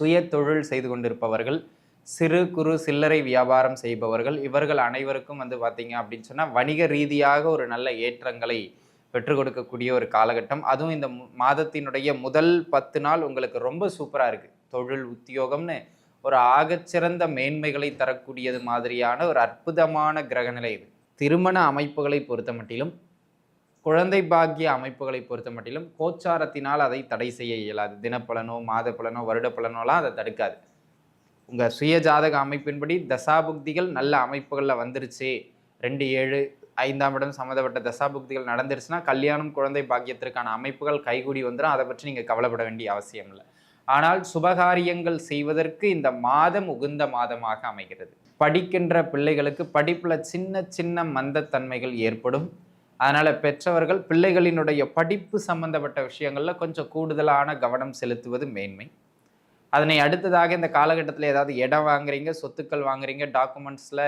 சுய தொழில் செய்து கொண்டிருப்பவர்கள் சிறு குறு சில்லறை வியாபாரம் செய்பவர்கள் இவர்கள் அனைவருக்கும் வந்து பார்த்தீங்க அப்படின்னு சொன்னால் வணிக ரீதியாக ஒரு நல்ல ஏற்றங்களை பெற்றுக் கொடுக்கக்கூடிய ஒரு காலகட்டம். அதுவும் இந்த மாதத்தினுடைய முதல் பத்து நாள் உங்களுக்கு ரொம்ப சூப்பராக இருக்குது தொழில் உத்தியோகம்னு ஒரு ஆகச்சிறந்த மேன்மைகளை தரக்கூடியது மாதிரியான ஒரு அற்புதமான கிரகநிலை இது. திருமண அமைப்புகளை பொறுத்த மட்டிலும் குழந்தை பாக்கிய அமைப்புகளை பொறுத்த மட்டிலும் கோச்சாரத்தினால் அதை தடை செய்ய இயலாது. தினப்பலனோ மாத பலனோ வருட பலனோலாம் அதை தடுக்காது. உங்கள் சுய ஜாதக அமைப்பின்படி தசாபுக்திகள் நல்ல அமைப்புகளில் வந்துருச்சு. ரெண்டு ஏழு ஐந்தாம் இடம் சம்மந்தப்பட்ட தசாபுக்திகள் நடந்துருச்சுன்னா கல்யாணம் குழந்தை பாக்கியத்திற்கான அமைப்புகள் கைகூடி வந்துடும் அதை பற்றி நீங்கள் கவலைப்பட வேண்டிய அவசியம் இல்லை. ஆனால் சுபகாரியங்கள் செய்வதற்கு இந்த மாதம் உகுந்த மாதமாக அமைகிறது. படிக்கின்ற பிள்ளைகளுக்கு படிப்பில் சின்ன சின்ன மந்தத்தன்மைகள் ஏற்படும். அதனால் பெற்றவர்கள் பிள்ளைகளினுடைய படிப்பு சம்பந்தப்பட்ட விஷயங்களில் கொஞ்சம் கூடுதலான கவனம் செலுத்துவது மேன்மை. அதனை அடுத்ததாக இந்த காலகட்டத்தில் ஏதாவது இடம் வாங்குறீங்க சொத்துக்கள் வாங்குறீங்க டாக்குமெண்ட்ஸில்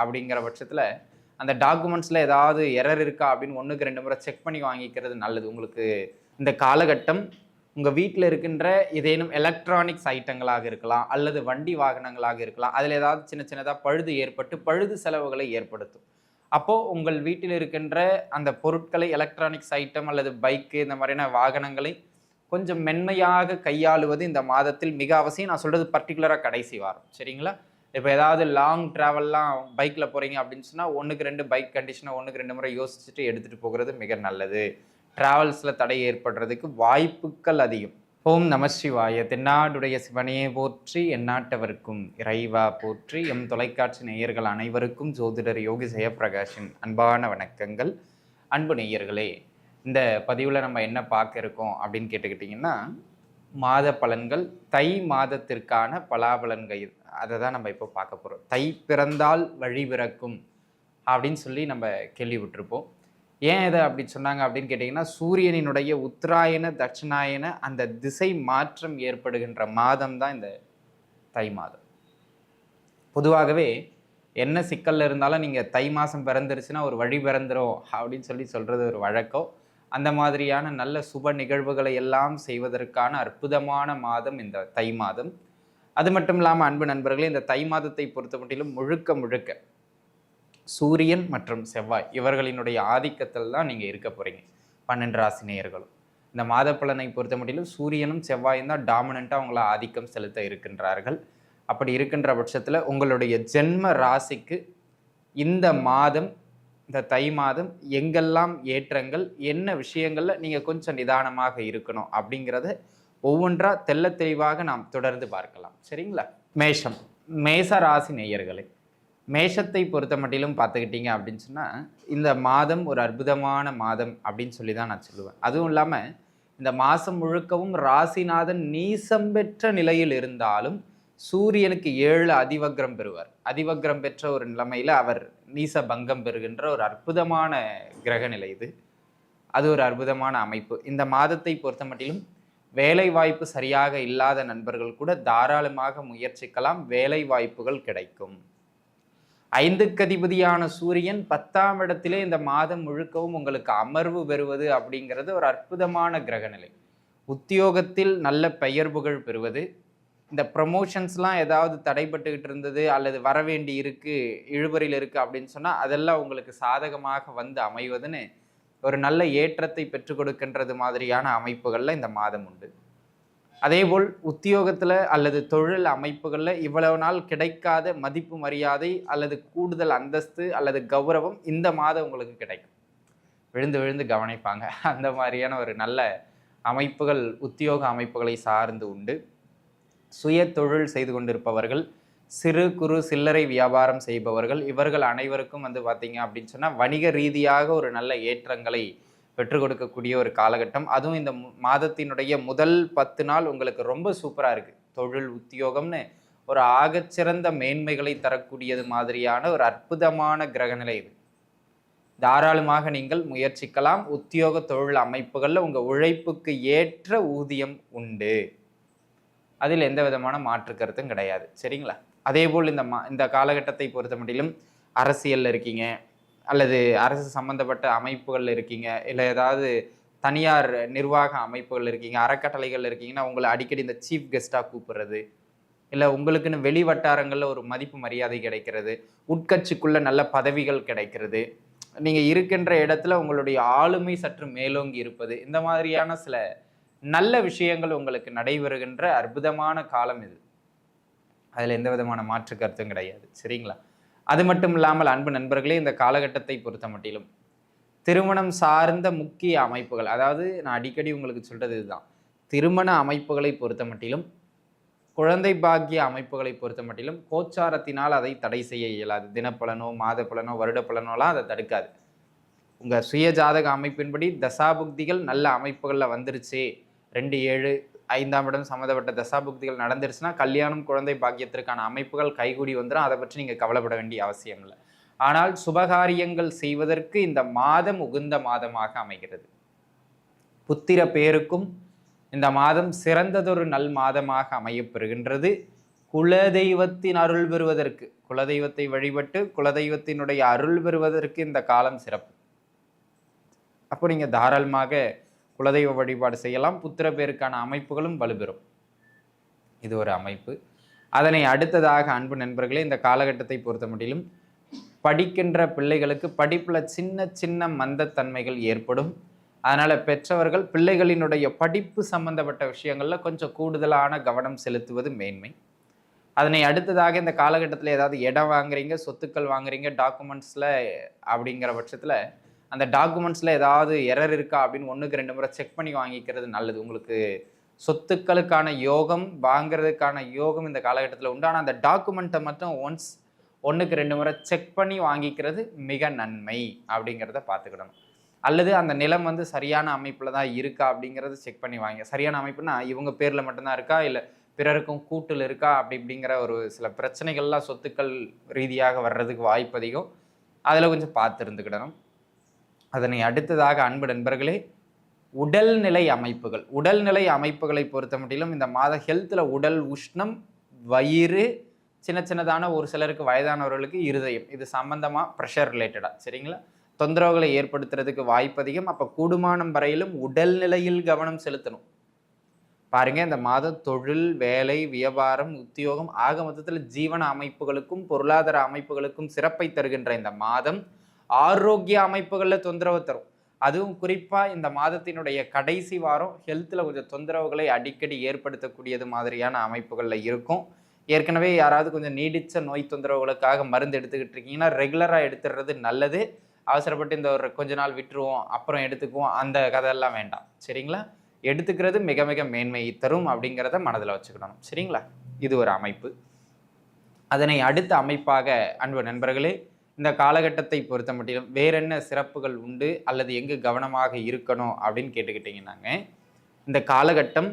அப்படிங்கிற பட்சத்தில் அந்த டாக்குமெண்ட்ஸில் ஏதாவது எரர் இருக்கா அப்படின்னு ஒன்றுக்கு ரெண்டு முறை செக் பண்ணி வாங்கிக்கிறது நல்லது. உங்களுக்கு இந்த காலகட்டம் உங்கள் வீட்டில் இருக்கின்ற ஏதேனும் எலக்ட்ரானிக்ஸ் ஐட்டங்களாக இருக்கலாம் அல்லது வண்டி வாகனங்களாக இருக்கலாம் அதில் ஏதாவது சின்ன சின்னதாக பழுது ஏற்பட்டு பழுது செலவுகளை ஏற்படுத்தும். அப்போது உங்கள் வீட்டில் இருக்கின்ற அந்த பொருட்களை எலக்ட்ரானிக்ஸ் ஐட்டம் அல்லது பைக்கு இந்த மாதிரியான வாகனங்களை கொஞ்சம் மென்மையாக கையாளுவது இந்த மாதத்தில் மிக அவசியம். நான் சொல்கிறது பர்டிகுலராக கடைசி வாரம். சரிங்களா? இப்போ ஏதாவது லாங் ட்ராவல்லாம் பைக்கில் போகிறீங்க அப்படின்னு சொன்னால் ஒன்றுக்கு ரெண்டு பைக் கண்டிஷனாக ஒன்றுக்கு ரெண்டு முறை யோசிச்சுட்டு எடுத்துகிட்டு போகிறது மிக நல்லது. ட்ராவல்ஸில் தடை ஏற்படுறதுக்கு வாய்ப்புகள் அதிகம். ஓம் நம சிவாய. தென்னாடுடைய சிவனையே போற்றி எந்நாட்டவருக்கும் இறைவா போற்றி. எம் தொலைக்காட்சி நேயர்கள் அனைவருக்கும் ஜோதிடர் யோகி ஜெயப்பிரகாஷின் அன்பான வணக்கங்கள். அன்பு நேயர்களே இந்த பதிவில் நம்ம என்ன பார்க்க இருக்கோம் அப்படின்னு கேட்டுக்கிட்டிங்கன்னா மாத பலன்கள் தை மாதத்திற்கான பலாபலன்கள் அதை தான் நம்ம இப்போ பார்க்க போகிறோம் தை பிறந்தால் வழி பிறக்கும் அப்படின்னு சொல்லி நம்ம கேள்விப்பட்டிருப்போம். ஏன் இதை அப்படி சொன்னாங்க அப்படின்னு கேட்டிங்கன்னா சூரியனினுடைய உத்தராயண தட்சிணாயன அந்த திசை மாற்றம் ஏற்படுகின்ற மாதம் தான் இந்த தை மாதம். பொதுவாகவே என்ன சிக்கல்ல இருந்தாலும் நீங்கள் தை மாதம் பிறந்துருச்சுன்னா ஒரு வழி பிறந்துரும் அப்படின்னு சொல்லி சொல்கிறது ஒரு வழக்கம். அந்த மாதிரியான நல்ல சுப நிகழ்வுகளை எல்லாம் செய்வதற்கான அற்புதமான மாதம் இந்த தை மாதம். அது மட்டும் இல்லாமல் அன்பு நண்பர்களே இந்த தை மாதத்தை பொறுத்த மட்டிலும் முழுக்க முழுக்க சூரியன் மற்றும் செவ்வாய் இவர்களினுடைய ஆதிக்கத்தில் தான் நீங்கள் இருக்க போகிறீங்க பன்னெண்டு ராசி நேயர்களும். இந்த மாத பலனை பொறுத்த மட்டிலும் சூரியனும் செவ்வாயும் தான் டாமினண்ட்டாக அவங்கள ஆதிக்கம் செலுத்த இருக்கின்றார்கள். அப்படி இருக்கின்ற பட்சத்தில் உங்களுடைய ஜென்ம ராசிக்கு இந்த மாதம் இந்த தை மாதம் எங்கெல்லாம் ஏற்றங்கள் என்ன விஷயங்களில் நீங்கள் கொஞ்சம் நிதானமாக இருக்கணும் அப்படிங்கிறத ஒவ்வொன்றா தெள்ள தெளிவாக நாம் தொடர்ந்து பார்க்கலாம். சரிங்களா? மேஷம். மேச ராசி நேயர்களே மேஷத்தை பொறுத்த மட்டிலும் பார்த்துக்கிட்டீங்க அப்படின்னு சொன்னால் இந்த மாதம் ஒரு அற்புதமான மாதம் அப்படின்னு சொல்லி தான் நான் சொல்லுவேன். அதுவும் இல்லாமல் இந்த மாதம் முழுக்கவும் ராசிநாதன் நீசம் பெற்ற நிலையில் இருந்தாலும் சூரியனுக்கு ஏழு அதிவக்ரம் பெறுவார். அதிவக்ரம் பெற்ற ஒரு நிலைமையில் அவர் நீச பங்கம் பெறுகின்ற ஒரு அற்புதமான கிரக நிலை இது. அது ஒரு அற்புதமான அமைப்பு. இந்த மாதத்தை பொறுத்த மட்டிலும் வேலை வாய்ப்பு சரியாக இல்லாத நண்பர்கள் கூட தாராளமாக முயற்சிக்கலாம். வேலை வாய்ப்புகள் கிடைக்கும். ஐந்துக்கு அதிபதியான சூரியன் பத்தாம் இடத்திலே இந்த மாதம் முழுக்கவும் உங்களுக்கு அமர்வு பெறுவது அப்படிங்கிறது ஒரு அற்புதமான கிரகநிலை. உத்தியோகத்தில் நல்ல பெயர் புகழ் பெறுவது. இந்த ப்ரமோஷன்ஸ்லாம் ஏதாவது தடைப்பட்டுக்கிட்டு இருந்தது அல்லது வரவேண்டி இருக்குது இருக்கு இழுபறியில் அப்படின்னு சொன்னால் அதெல்லாம் உங்களுக்கு சாதகமாக வந்து அமைவதுன்னு ஒரு நல்ல ஏற்றத்தை பெற்றுக் கொடுக்கின்றது மாதிரியான அமைப்புகளில் இந்த மாதம் உண்டு. அதேபோல் உத்தியோகத்தில் அல்லது தொழில் அமைப்புகளில் இவ்வளவு நாள் கிடைக்காத மதிப்பு மரியாதை அல்லது கூடுதல் அந்தஸ்து அல்லது கௌரவம் இந்த மாதம் உங்களுக்கு கிடைக்கும். விழுந்து விழுந்து கவனிப்பாங்க. அந்த மாதிரியான ஒரு நல்ல அமைப்புகள் உத்தியோக அமைப்புகளை சார்ந்து உண்டு. சுய தொழில் செய்து கொண்டிருப்பவர்கள் சிறு குறு சில்லறை வியாபாரம் செய்பவர்கள் இவர்கள் அனைவருக்கும் வந்து பார்த்தீங்க அப்படின்னு சொன்னால் வணிக ரீதியாக ஒரு நல்ல ஏற்றங்களை பெற்றுக் கொடுக்கக்கூடிய ஒரு காலகட்டம். அதுவும் இந்த மாதத்தினுடைய முதல் பத்து நாள் உங்களுக்கு ரொம்ப சூப்பராக இருக்குது தொழில் உத்தியோகம்னு ஒரு ஆகச்சிறந்த மேன்மைகளை தரக்கூடியது மாதிரியான ஒரு அற்புதமான கிரகநிலை இது. தாராளமாக நீங்கள் முயற்சிக்கலாம். உத்தியோக தொழில் அமைப்புகளில் உங்கள் உழைப்புக்கு ஏற்ற ஊதியம் உண்டு. அதில் எந்த விதமான மாற்று கருத்தும் கிடையாது. சரிங்களா? அதே போல் இந்த மா இந்த காலகட்டத்தை பொறுத்த மட்டிலும் அரசியலில் இருக்கீங்க. அல்லது அரசு சம்பந்தப்பட்ட அமைப்புகளில் இருக்கீங்க இல்லை ஏதாவது தனியார் நிர்வாக அமைப்புகள் இருக்கீங்க அறக்கட்டளைகள் இருக்கீங்கன்னா உங்களை அடிக்கடி இந்த சீஃப் கெஸ்ட்டாக கூப்பிடுறது இல்லை உங்களுக்குன்னு வெளி வட்டாரங்களில் ஒரு மதிப்பு மரியாதை கிடைக்கிறது உட்கட்சிக்குள்ளே நல்ல பதவிகள் கிடைக்கிறது நீங்கள் இருக்கின்ற இடத்துல உங்களுடைய ஆளுமை சற்று மேலோங்கி இருப்பது இந்த மாதிரியான சில நல்ல விஷயங்கள் உங்களுக்கு நடைபெறுகின்ற அற்புதமான காலம் இது. அதில் எந்த விதமான மாற்று கருத்தும் கிடையாது. சரிங்களா? அது மட்டும் இல்லாமல் அன்பு நண்பர்களே இந்த காலகட்டத்தை பொறுத்த மட்டிலும் திருமணம் சார்ந்த முக்கிய அமைப்புகள் அதாவது நான் அடிக்கடி உங்களுக்கு சொல்கிறது இதுதான். திருமண அமைப்புகளை பொறுத்த மட்டிலும் குழந்தை பாக்கிய அமைப்புகளை பொறுத்த மட்டிலும் கோச்சாரத்தினால் அதை தடை செய்ய இயலாது. தினப்பலனோ மாத பலனோ வருட பலனோலாம் அதை தடுக்காது. உங்கள் சுய ஜாதக அமைப்பின்படி தசாபுக்திகள் நல்ல அமைப்புகளில் வந்துருச்சு. ரெண்டு ஏழு ஐந்தாம் இடம் சம்மந்தப்பட்ட தசாபுக்திகள் நடந்துருச்சுன்னா கல்யாணம் குழந்தை பாக்கியத்திற்கான அமைப்புகள் கைகூடி வந்துடும் அதை பற்றி நீங்கள் கவலைப்பட வேண்டிய அவசியம் இல்லை. ஆனால் சுபகாரியங்கள் செய்வதற்கு இந்த மாதம் உகுந்த மாதமாக அமைகிறது. புத்திர பேருக்கும் இந்த மாதம் சிறந்ததொரு நல் மாதமாக அமையப்பெறுகின்றது. குலதெய்வத்தின் அருள் பெறுவதற்கு குலதெய்வத்தை வழிபட்டு குலதெய்வத்தினுடைய அருள் பெறுவதற்கு இந்த காலம் சிறப்பு. அப்போ நீங்கள் தாராளமாக குலதெய்வ வழிபாடு செய்யலாம். புத்திர பேருக்கான அமைப்புகளும் வலுப்பெறும். இது ஒரு அமைப்பு. அதனை அடுத்ததாக அன்பு நண்பர்களே இந்த காலகட்டத்தை பொறுத்த மட்டிலும் படிக்கின்ற பிள்ளைகளுக்கு படிப்பில் சின்ன சின்ன மந்தத்தன்மைகள் ஏற்படும். அதனால் பெற்றவர்கள் பிள்ளைகளினுடைய படிப்பு சம்பந்தப்பட்ட விஷயங்களில் கொஞ்சம் கூடுதலான கவனம் செலுத்துவது மேன்மை. அதனை அடுத்ததாக இந்த காலகட்டத்தில் ஏதாவது இடம் வாங்குறீங்க சொத்துக்கள் வாங்குறீங்க டாக்குமெண்ட்ஸில் அப்படிங்கிற பட்சத்தில் அந்த டாக்குமெண்ட்ஸில் ஏதாவது எரர் இருக்கா அப்படின்னு ஒன்றுக்கு ரெண்டு முறை செக் பண்ணி வாங்கிக்கிறது நல்லது. உங்களுக்கு சொத்துக்களுக்கான யோகம் வாங்குறதுக்கான யோகம் இந்த காலகட்டத்தில் உண்டு. ஆனால் அந்த டாக்குமெண்ட்டை மட்டும் ஒன்ஸ் ஒன்றுக்கு ரெண்டு முறை செக் பண்ணி வாங்கிக்கிறது மிக நன்மை அப்படிங்கிறத பார்த்துக்கிடணும். அல்லது அந்த நிலம் வந்து சரியான அமைப்பில் தான் இருக்கா அப்படிங்கிறத செக் பண்ணி வாங்க. சரியான அமைப்புனா இவங்க பேரில் மட்டும்தான் இருக்கா? இல்லை பிறருக்கும் கூட்டில் இருக்கா? அப்படி இப்படிங்கிற ஒரு சில பிரச்சனைகள்லாம் சொத்துக்கள் ரீதியாக வர்றதுக்கு வாய்ப்பு அதிகம். அதில் கொஞ்சம் பார்த்து இருந்துக்கிடணும் அதனை அடுத்ததாக அன்பு நண்பர்களே உடல்நிலை அமைப்புகள். உடல்நிலை அமைப்புகளை பொறுத்த மட்டிலும் இந்த மாத ஹெல்த்தில் உடல் உஷ்ணம் வயிறு சின்ன சின்னதான ஒரு சிலருக்கு வயதானவர்களுக்கு இருதயம். இது சம்பந்தமாக ப்ரெஷர் ரிலேட்டடாக சரிங்களா? தொந்தரவுகளை ஏற்படுத்துறதுக்கு வாய்ப்பு அதிகம். அப்போ கூடுமானம் வரையிலும் உடல்நிலையில் கவனம் செலுத்தணும். பாருங்க இந்த மாதம் தொழில் வேலை வியாபாரம் உத்தியோகம் ஆக மொத்தத்தில் ஜீவன அமைப்புகளுக்கும் பொருளாதார அமைப்புகளுக்கும் சிறப்பை தருகின்ற இந்த மாதம் ஆரோக்கிய அமைப்புகளில் தொந்தரவு தரும். அதுவும் குறிப்பாக இந்த மாதத்தினுடைய கடைசி வாரம் ஹெல்த்தில் கொஞ்சம் தொந்தரவுகளை அடிக்கடி ஏற்படுத்தக்கூடியது மாதிரியான அமைப்புகளில் இருக்கும். ஏற்கனவே யாராவது கொஞ்சம் நீடித்த நோய் தொந்தரவுகளுக்காக மருந்து எடுத்துக்கிட்டு இருக்கீங்கன்னா ரெகுலராக எடுத்துடுறது நல்லது. அவசரப்பட்டு இந்த ஒரு கொஞ்ச நாள் விட்டுருவோம் அப்புறம் எடுத்துக்குவோம் அந்த கதையெல்லாம் வேண்டாம். சரிங்களா? எடுத்துக்கிறது மிக மிக மேன்மை தரும் அப்படிங்கிறத மனதில் வச்சுக்கணும். சரிங்களா? இது ஒரு அமைப்பு. அதனை அடுத்த அமைப்பாக அன்பு நண்பர்களே இந்த காலகட்டத்தை பொறுத்த மட்டிலும் வேற என்ன சிறப்புகள் உண்டு அல்லது எங்கு கவனமாக இருக்கணும் அப்படின்னு கேட்டுக்கிட்டீங்கன்னாங்க. இந்த காலகட்டம்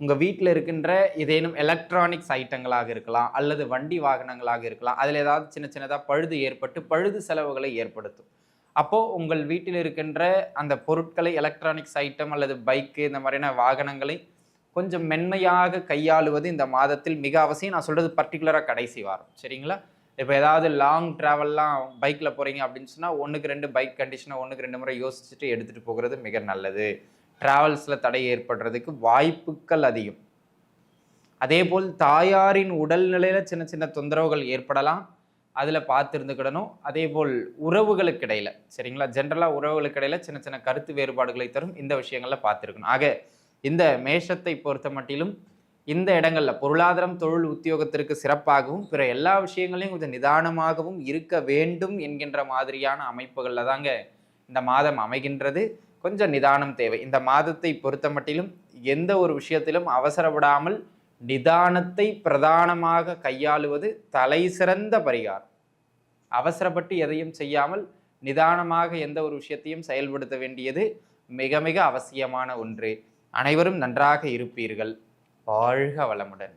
உங்கள் வீட்டில் இருக்கின்ற ஏதேனும் எலக்ட்ரானிக்ஸ் ஐட்டங்களாக இருக்கலாம் அல்லது வண்டி வாகனங்களாக இருக்கலாம். அதில் ஏதாவது சின்ன சின்னதாக பழுது ஏற்பட்டு பழுது செலவுகளை ஏற்படுத்தும். அப்போது உங்கள் வீட்டில் இருக்கின்ற அந்த பொருட்களை எலக்ட்ரானிக்ஸ் ஐட்டம் அல்லது பைக்கு இந்த மாதிரியான வாகனங்களை கொஞ்சம் மென்மையாக கையாளுவது இந்த மாதத்தில் மிக அவசியம். நான் சொல்கிறது பர்டிகுலராக கடைசி வாரம். சரிங்களா? இப்போ ஏதாவது லாங் ட்ராவல்லாம் பைக்கில் போகிறீங்க அப்படின்னு சொன்னால் ஒன்றுக்கு ரெண்டு பைக் கண்டிஷனாக ஒன்றுக்கு ரெண்டு முறை யோசிச்சுட்டு எடுத்துகிட்டு போகிறது மிக நல்லது. ட்ராவல்ஸில் தடை ஏற்படுறதுக்கு வாய்ப்புகள் அதிகம். அதே போல் தாயாரின் உடல்நிலையில் சின்ன சின்ன தொந்தரவுகள் ஏற்படலாம். அதில் பார்த்து இருந்துக்கிடணும் அதே போல் உறவுகளுக்கு இடையில் சரிங்களா? ஜென்ரலாக உறவுகளுக்கு இடையில் சின்ன சின்ன கருத்து வேறுபாடுகளை தரும் இந்த விஷயங்களில் பார்த்துருக்கணும். ஆக இந்த மேஷத்தை பொறுத்த மட்டிலும் இந்த இடங்களில் பொருளாதாரம் தொழில் உத்தியோகத்திற்கு சிறப்பாகவும் பிற எல்லா விஷயங்களையும் கொஞ்சம் நிதானமாகவும் இருக்க வேண்டும் என்கின்ற மாதிரியான அமைப்புகளில் தாங்க இந்த மாதம் அமைகின்றது. கொஞ்சம் நிதானம் தேவை. இந்த மாதத்தை பொறுத்த மட்டிலும் எந்த ஒரு விஷயத்திலும் அவசரப்படாமல் நிதானத்தை பிரதானமாக கையாளுவது தலை சிறந்த பரிகாரம். அவசரப்பட்டு எதையும் செய்யாமல் நிதானமாக எந்த ஒரு விஷயத்தையும் செயல்படுத்த வேண்டியது மிக மிக அவசியமான ஒன்று. அனைவரும் நன்றாக இருப்பீர்கள். வாழ்க வளமுடன்.